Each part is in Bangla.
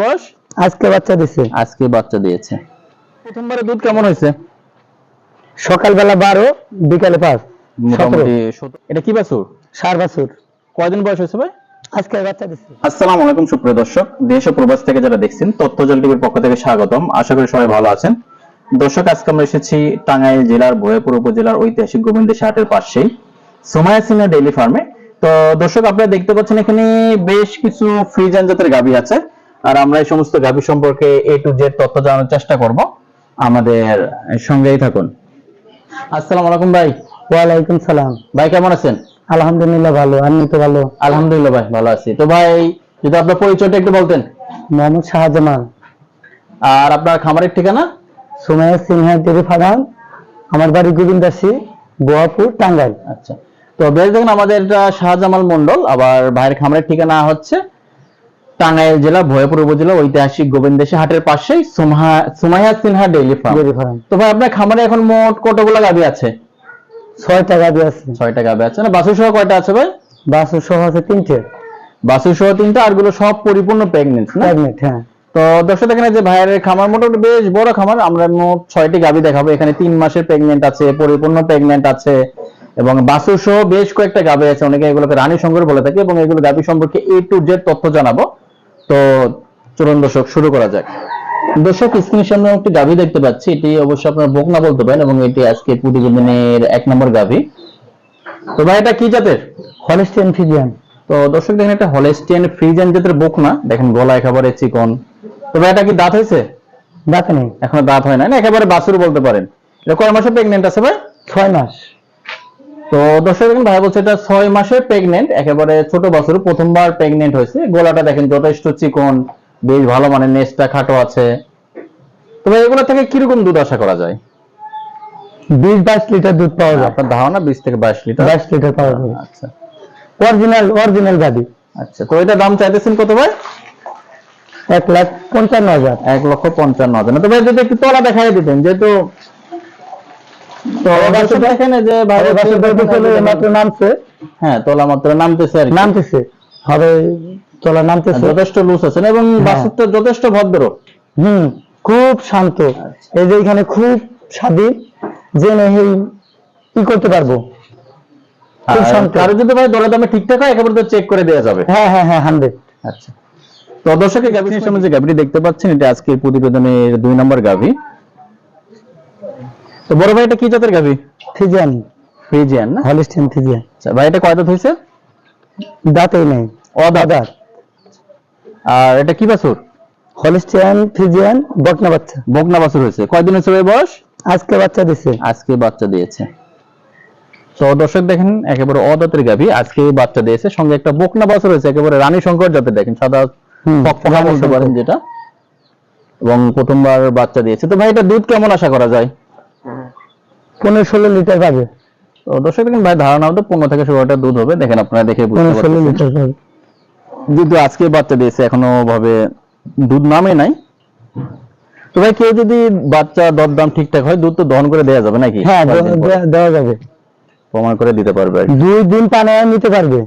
বয়স আজকে বাচ্চা দিছে। আজকে বাচ্চা দিয়েছে। প্রথমবারে দুধ কেমন হয়েছে? সকালবেলা বারো বিকালে পাঁচ। মোটামুটি এটা কি বাছুর? সার বাছুর। কয়দিন বয়স হয়েছে ভাই? আজকে বাচ্চা দিছে। আসসালামু আলাইকুম সুপ্রিয় দর্শক। দেশ ও প্রবাস থেকে যারা দেখছেন তথ্যজল টিভির পক্ষ থেকে স্বাগতম। আশা করি সবাই ভালো আছেন। দর্শক আজকে আমরা এসেছি টাঙ্গাইল জেলার ভয়পুর উপজেলার ঐতিহাসিক গোবিন্দ হাটের পাশেই। সোমায়া সিনহা ডেইলি ফার্মে। তো দর্শক আপনারা দেখতে পাচ্ছেন এখানে বেশ কিছু ফ্রিজান জাতের গাভী আছে। আর আমরা এই সমস্ত গাভী সম্পর্কে এ টু জেড তথ্য জানার চেষ্টা করব। আমাদের সঙ্গেই থাকুন। আসসালামু আলাইকুম ভাই। ওয়ালাইকুম সালাম। ভাই কেমন আছেন? আলহামদুলিল্লাহ ভালো। আপনি তো ভালো? আলহামদুলিল্লাহ ভাই ভালো আছি। তো ভাই যদি আপনার পরিচয়টা একটু বলতেন। মোহাম্মদ শাহজামান আর আপনার খামারের ঠিকানা? সুমাইয়া সিনহা দেবী ফাদান। আমার বাড়ি গোবিন্দাসী গোয়াপুর টাঙ্গাইল। আচ্ছা। তো বেশ দেখুন আমাদের এটা শাহজামাল মন্ডল আবার ভাইয়ের খামারের ঠিকানা হচ্ছে টাঙ্গাইল জেলা ভয়পুর উপজেলা ঐতিহাসিক গোবিন্দেশী হাটের পাশেই সুমহা- সুমাইয়া সিনহা ডেইলি ফার্ম। তো ভাই আপনার খামারে এখন মোট কতগুলো গাভী আছে? ছয় টাকা দিয়ে আছে। ছয়টা গাভী আছে না? বাছু সহ কয়টা আছে ভাই? বাসু সহ আছে তিনটে। বাছু সহ তিনটা আরগুলো সব পরিপূর্ণ প্রেগনেন্ট না? প্রেগনেন্ট হ্যাঁ। তো দর্শক এখানে যে ভাইয়ের খামার মোটামুটি বেশ বড় খামার। আমরা মোট ছয়টি গাভী দেখাবো। এখানে তিন মাসের প্রেগনেন্ট আছে পরিপূর্ণ প্রেগনেন্ট আছে। এবং বাসু সহ বেশ কয়েকটা গাভী আছে অনেকে এগুলোকে রানী সংগ্রহ বলে থাকে এবং এগুলো গাভী সম্পর্কে এ টু জেড তথ্য জানাব। তো চলুন দর্শক শুরু করা যাক। দর্শক স্ক্রিনের সামনে একটি গাভী দেখতে পাচ্ছি। এটি অবশ্যই আপনারা বকনা বলতে পারেন এবং এটি আজকে প্রতিবেদনের এক নম্বর গাভী। তো ভাই এটা কি জাতের? হলিস্টিয়ান ফিজিয়ান তো দর্শক দেখেন এটা হলেস্টিয়ান ফ্রিজিয়ান জাতের বকনা দেখেন গলা একেবারে চিকন। তো ভাই এটা কি দাঁত হয়েছে? দাঁত নেই। এখনও দাঁত হয় না না? একেবারে বাসুর বলতে পারেন। এটা কয় মাসে প্রেগনেন্ট আছে ভাই? ছয় মাস। তো দর্শক দেখেন ভাই বলছে এটা ছয় মাসে প্রেগনেন্ট একেবারে ছোট বাছুর প্রথমবার প্রেগনেন্ট হয়েছে। গলাটা দেখেন যথেষ্ট চিকন বেশ ভালো মানে নেসটা খাটো আছে। তো ভাই এগুলো থেকে কীরকম দুধ আশা করা যায়? বিশ বাইশ লিটার দুধ পাওয়া যায়। আপনার ধারণা বিশ থেকে বাইশ লিটার? বাইশ লিটার পাওয়া যাবে আচ্ছা। অরিজিনাল অরিজিনাল গাড়ি আচ্ছা তো এটা দাম চাইতেছেন কত ভাই? এক লাখ পঞ্চান্ন হাজার। এক লক্ষ পঞ্চান্ন হাজার। না তো ভাই যদি একটু তলা দেখাই দিতেন যেহেতু দেখেন যে মাত্র নামছে? হ্যাঁ তলা মাত্র নামতেছে আর নামতেছে। হবে তোলা নামতেছে। যথেষ্ট লুজ আছেন এবং হ্যাঁ। বাসুরটা যথেষ্ট ভদ্র। হুম খুব শান্ত। এই যে এখানে খুব স্বাধীন নেই ই করতে পারব। কারও যদি ভাই ঠিকঠাক হয় একেবারে তো চেক করে দেওয়া যাবে। হ্যাঁ হ্যাঁ হ্যাঁ হান্ড্রেড আচ্ছা। তো দর্শকের গাভীর সামনে যে গাভীটি দেখতে পাচ্ছেন এটা আজকের প্রতিবেদনের দুই নম্বর গাভী। তো বড় ভাই এটা কি জাতের গাভী? ফিজিয়ান। ফ্রিজিয়ান না? Holstein Friesian. আচ্ছা ভাই এটা কয় দাঁত হয়েছে দাঁতেই নেই। অদাদার আর এটা কি বাছুর? হলিস্টিয়ান ফিজিয়ান বকনা বাচ্চা। বকনা বাছুর হয়েছে। কয়দিন হয়েছে ভাই বয়স? আজকে বাচ্চা দিয়েছে আজকে বাচ্চা দিয়েছে। তো দর্শক দেখেন একেবারে অদাতের গাভী। আজকে বাচ্চা দিয়েছে। সঙ্গে একটা বকনা বাছুর হয়েছে একেবারে রানী শঙ্কর জাতের দেখেন সাদা ফকফকা বলতে পারেন যেটা। এবং প্রথমবার বাচ্চা দিয়েছে। তো ভাই এটা দুধ কেমন আশা করা যায়? পনেরো ষোলো লিটার পাবে। তো দর্শক দেখেন ভাই ধারণা হতো পনেরো থেকে ষোলোটা দুধ হবে। দেখেন আপনারা দেখে বুঝতে ষোলো লিটার পাবে। যেহেতু আজকে বাচ্চা দিয়েছে এখনও ভাবে দুধ নামে নাই। তো ভাই কেউ যদি বাচ্চা দরদাম ঠিকঠাক হয় দুধ তো দহন করে দেওয়া যাবে নাকি? হ্যাঁ দেওয়া যাবে। প্রমাণ করে দিতে পারবে দুই দিন পানে নিতে পারবে।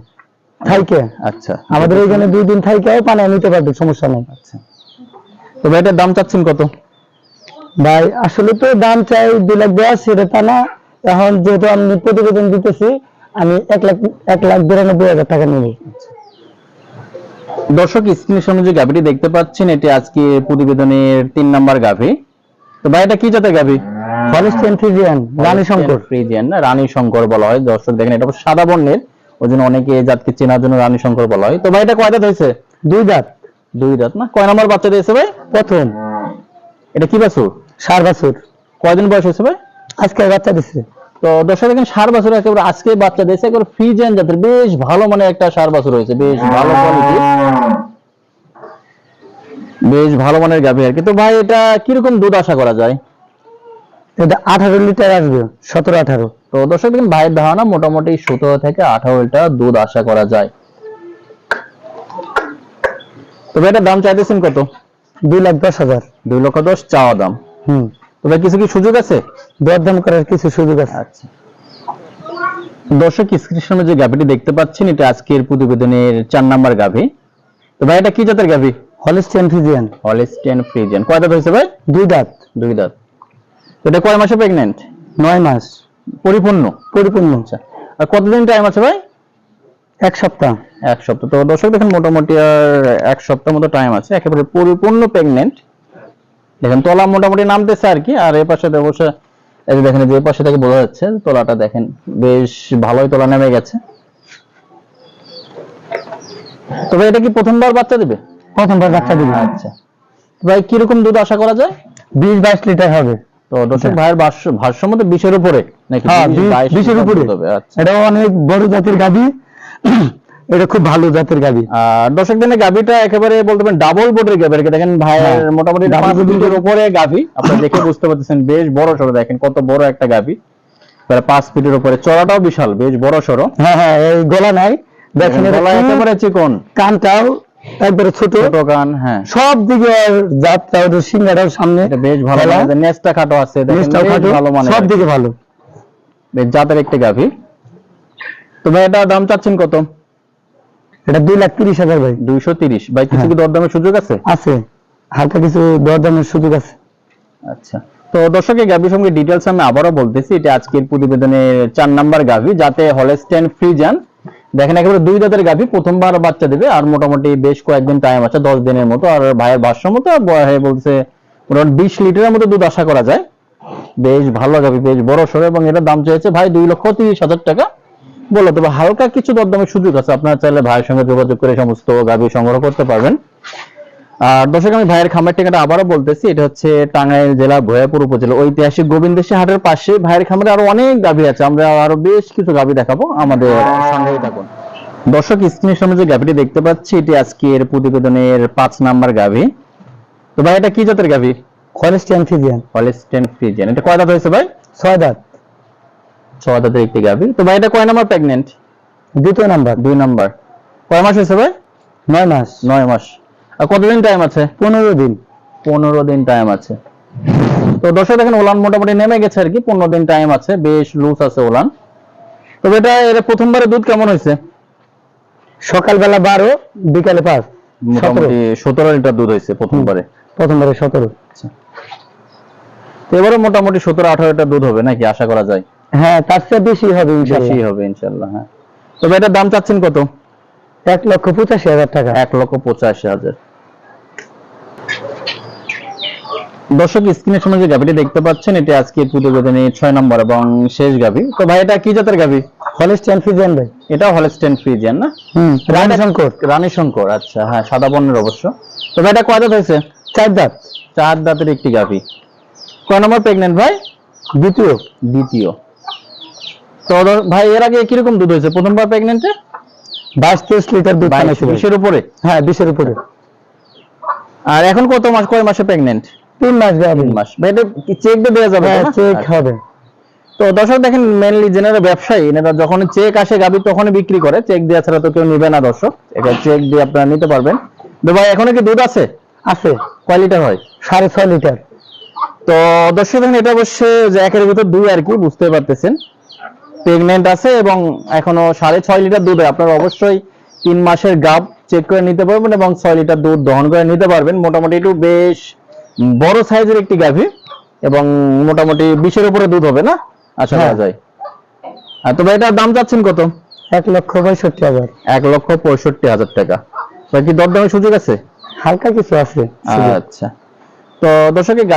থাইকে। আচ্ছা আমাদের এখানে দুই দিন থাইকেও পানে নিতে পারবে সমস্যা নেই। আচ্ছা। তো ভাই এটার দাম চাচ্ছেন কত? ভাই আসলে তো দাম চাই দুই লাখ দেওয়া সেটা তা না। এখন যেহেতু আমি প্রতিবেদন দিতেছি আমি এক লাখ এক লাখ বিরানব্বই হাজার টাকা নেব। দর্শক স্ক্রিনের সামনে যে গাভীটি দেখতে পাচ্ছেন এটি আজকে প্রতিবেদনের তিন নাম্বার গাভী। তো ভাই এটা কি জাতের গাভী? হলিস্টিয়ান ফিজিয়ান রানী শঙ্কর। ফ্রিজিয়ান না? রানী শঙ্কর বলা হয়। দর্শক দেখেন এটা সাদা বর্ণের। ওই জন্য অনেকে এই জাতকে চেনার জন্য রানী শঙ্কর বলা হয়। তো ভাই এটা কয় দাঁত হয়েছে? দুই দাঁত দুই দাঁত না? কয় নাম্বার বাচ্চা দিয়েছে ভাই? প্রথম। এটা কি বাছুর? সার বাছুর। কয়দিন বয়স হয়েছে ভাই? আজকে বাচ্চা দিচ্ছে তো দর্শক দেখেন সার বাছুর একেবারে আজকে বাচ্চা দিয়েছে। একেবারে ফ্রিজিয়ান জাতের বেশ ভালো মানে একটা সার বাছুর হয়েছে বেশ ভালো কোয়ালিটি বেশ ভালো মানের গাভী আর কি। তো ভাই এটা কীরকম দুধ আশা করা যায়? এটা আঠারো লিটার আসবে সতেরো আঠারো। তো দর্শক দেখেন ভাইয়ের ধারণা মোটামুটি সতেরো থেকে আঠারো লিটার দুধ আশা করা যায়। তবে এটার দাম চাইতেছেন কত? দুই লাখ দশ হাজার। দুই লক্ষ দশ চাওয়া দাম। হম। তবে কিছু কি সুযোগ আছে? দরদাম করার কিছু সুযোগ আছে? আচ্ছা। দর্শক স্ক্রিনে যে গাভিটি দেখতে পাচ্ছেন এটা আজকের প্রতিবেদনের চার নাম্বার গাভি। তো ভাই এটা কি জাতের গাভি? হলিস্টিয়ান ফিজিয়ান হলিস্টিয়ান ফ্রিজিয়ান কয় দাঁত হয়েছে ভাই? দুই দাঁত। দুই দাঁত। তো এটা কয় মাসে প্রেগনেন্ট নয় মাস। পরিপূর্ণ? পরিপূর্ণ। আচ্ছা। আর কতদিন টাইম আছে ভাই? এক সপ্তাহ। এক সপ্তাহ। তো দর্শক দেখেন মোটামুটি আর এক সপ্তাহ মতো টাইম আছে। একেবারে পরিপূর্ণ প্রেগনেন্ট দেখেন তলা মোটামুটি নামতেছে আর কি আর এই পাশে অবশ্য এই যে দেখেন যে পাশে থেকে বোঝা যাচ্ছে তলাটা দেখেন বেশ ভালোই তলা নেমে গেছে। তবে এটা কি প্রথমবার বাচ্চা দিবে? প্রথমবার বাচ্চা দিবে। আচ্ছা। ভাই কীরকম দুধ আশা করা যায়? বিশ বাইশ লিটার হবে। তো দর্শক আচ্ছা। ভাইয়ের ভাষ্য মতো বিশের উপরে নাকি হ্যাঁ বিশ, বিশ- বিশের উপরে। হবে আচ্ছা। এটা অনেক বড় জাতের গাবি এটা খুব ভালো জাতের গাবি। দর্শক দিনে গাভিটা একেবারে বলতে পারেন ডাবল বোর্ডের গাভি আরকি দেখেন ভাইয়ের হ্যাঁ, মোটামুটি পাঁচ board উপরে গাভি আপনারা দেখে বুঝতে পারতেছেন বেশ বড় সড়ো দেখেন কত বড় একটা গাভি প্রায় পাঁচ ফিটের উপরে। চড়াটাও বিশাল বেশ বড় সড়ো। হ্যাঁ হ্যাঁ এই গলা নাই। দেখেন এটা গলা একেবারে চিকন। কানটাও একবারে ছোট। ছোট কান হ্যাঁ। সব দিকে জাতটা ওদের সিঙ্গারাও সামনে এটা বেশ ভালো নেসটা খাটো আছে দেখেন নিচটাও খাটো, ভালো মানে সব দিকে ভালো। বেশ জাতের একটি গাভি তো ভাই এটা দাম চাচ্ছেন কত? এটা দুই লাখ তিরিশ হাজার ভাই। দুইশো তিরিশ। ভাই কিছু হ্যাঁ। কি দরদামের সুযোগ আছে? আছে। হালকা কিছু দরদামের সুযোগ আছে। আচ্ছা। তো দর্শক এই গাভীর সঙ্গে ডিটেলস আমি আবারও বলতেছি এটা আজকের প্রতিবেদনের চার নাম্বার গাভী যাতে হলেস্টেন ফ্রিজান দেখেন একেবারে দুই দাঁতের গাভী প্রথমবার বাচ্চা দিবে আর মোটামুটি বেশ কয়েকদিন টাইম আছে দশ দিনের মতো আর ভাইয়ের ভাষ্য মতো বলছে মোটামুটি বিশ লিটারের মতো দুধ আশা করা যায়। বেশ ভালো গাভী বেশ বড় সড়ো এবং এটার দাম চেয়েছে ভাই দুই লক্ষ তিরিশ হাজার টাকা। বলো তবে হালকা কিছু দরদামের সুযোগ আছে। আপনারা চাইলে ভাইয়ের সঙ্গে যোগাযোগ করে সমস্ত গাভী সংগ্রহ করতে পারবেন। আর দর্শক আমি ভাইয়ের খামার ঠিকানা আবারও বলতেছি। এটা হচ্ছে টাঙ্গাইল জেলা ভয়াপুর উপজেলা ঐতিহাসিক গোবিন্দেশী হাটের পাশে। ভাইয়ের খামারে আরও অনেক গাভী আছে। আমরা আরও বেশ কিছু গাভী দেখাবো আমাদের সঙ্গেই থাকুন। দর্শক স্ক্রিনের সামনে যে গাভীটি দেখতে পাচ্ছি এটি আজকের প্রতিবেদনের পাঁচ নাম্বার গাভী। তো ভাই এটা কি জাতের গাভী? হলিস্টিয়ান ফিজিয়ান হলিস্টেন ফ্রিজিয়ান এটা কয় দাঁত হয়েছে ভাই? ছয় দাঁত। ছয় দাঁতের একটি গাভী তো ভাই এটা কয় নাম্বার প্রেগনেন্ট দ্বিতীয় নাম্বার। দুই নাম্বার। কয় মাস হয়েছে ভাই? নয় মাস। নয় মাস। আর কতদিন টাইম আছে? পনেরো দিন। পনেরো দিন টাইম আছে। তো দর্শক দেখেন ওলান মোটামুটি নেমে গেছে আর কি। পনেরো দিন টাইম আছে। বেশ লুজ আছে ওলান। তো এটা এর প্রথমবারে দুধ কেমন হয়েছে? সকালবেলা বারো বিকালে পাঁচ। মোটামুটি সতেরো লিটার দুধ হয়েছে প্রথমবারে। প্রথমবারে সতেরো। তো এবারে মোটামুটি সতেরো আঠারো লিটার দুধ হবে নাকি? আশা করা যায়। হ্যাঁ তার চেয়ে বেশি হবে বেশি হবে ইনশাল্লাহ হ্যাঁ। তবে এটার দাম চাচ্ছেন কত? এক লক্ষ পঁচাশি হাজার টাকা। এক লক্ষ পঁচাশি হাজার। দর্শক স্ক্রিনের সামনে যে গাভিটি দেখতে পাচ্ছেন এটি আজকে পুজো প্রতিবেদনে ছয় নম্বর এবং শেষ গাভি। তো ভাই এটা কি জাতের গাভি? হলিস্টিয়ান ফিজিয়ান ভাই। এটাও হলস্টেন ফ্রিজিয়ান না? হুম রানী শঙ্কর। রানী শঙ্কর আচ্ছা হ্যাঁ সাদা বর্ণের অবশ্য। তো ভাই এটা কয় দাঁত হয়েছে? চার দাঁত। চার দাঁতের একটি গাভি। কয় নম্বর প্রেগনেন্ট ভাই? দ্বিতীয়। দ্বিতীয়। তো ভাই এর আগে কীরকম দুধ হয়েছে? প্রথমবার প্রেগনেন্টে বাইশ তেইশ লিটার দুধ। বিশের উপরে? হ্যাঁ বিশের উপরে। আর এখন কত মাস কয় মাসে প্রেগনেন্ট তিন মাস তিন মাস। ভাই চেক দিয়ে দেওয়া যাবে হ্যাঁ? চেক আচ্ছা। হবে। তো দর্শক দেখেন মেনলি জেনারেল ব্যবসায়ী এনারা যখন চেক আসে গাবি তখনই বিক্রি করে। চেক দেওয়া ছাড়া তো কেউ নিবে না দর্শক। এটা চেক দিয়ে আপনারা নিতে পারবেন। তো ভাই এখনও কি দুধ আছে? আছে। কয় লিটার হয়? সাড়ে ছয় লিটার। তো দর্শক দেখেন এটা অবশ্যই যে একের ভিতর দুই আর কি বুঝতে পারতেছেন। প্রেগনেন্ট আছে এবং এখনও সাড়ে ছয় লিটার দুধ। আপনারা অবশ্যই তিন মাসের গাব চেক করে নিতে পারবেন এবং ছয় লিটার দুধ দহন করে নিতে পারবেন। মোটামুটি একটু বেশ বড় সাইজের একটি গাভী এবং মোটামুটি বিশের উপরে দুধ হবে না? আশা করা হ্যাঁ। যায়। আর তবে এটার দাম চাচ্ছেন কত? এক লক্ষ পঁয়ষট্টি হাজার। এক লক্ষ পঁয়ষট্টি হাজার টাকা। কি দরদামের সুযোগ আছে? হালকা কিছু আছে। আচ্ছা। তো দর্শকের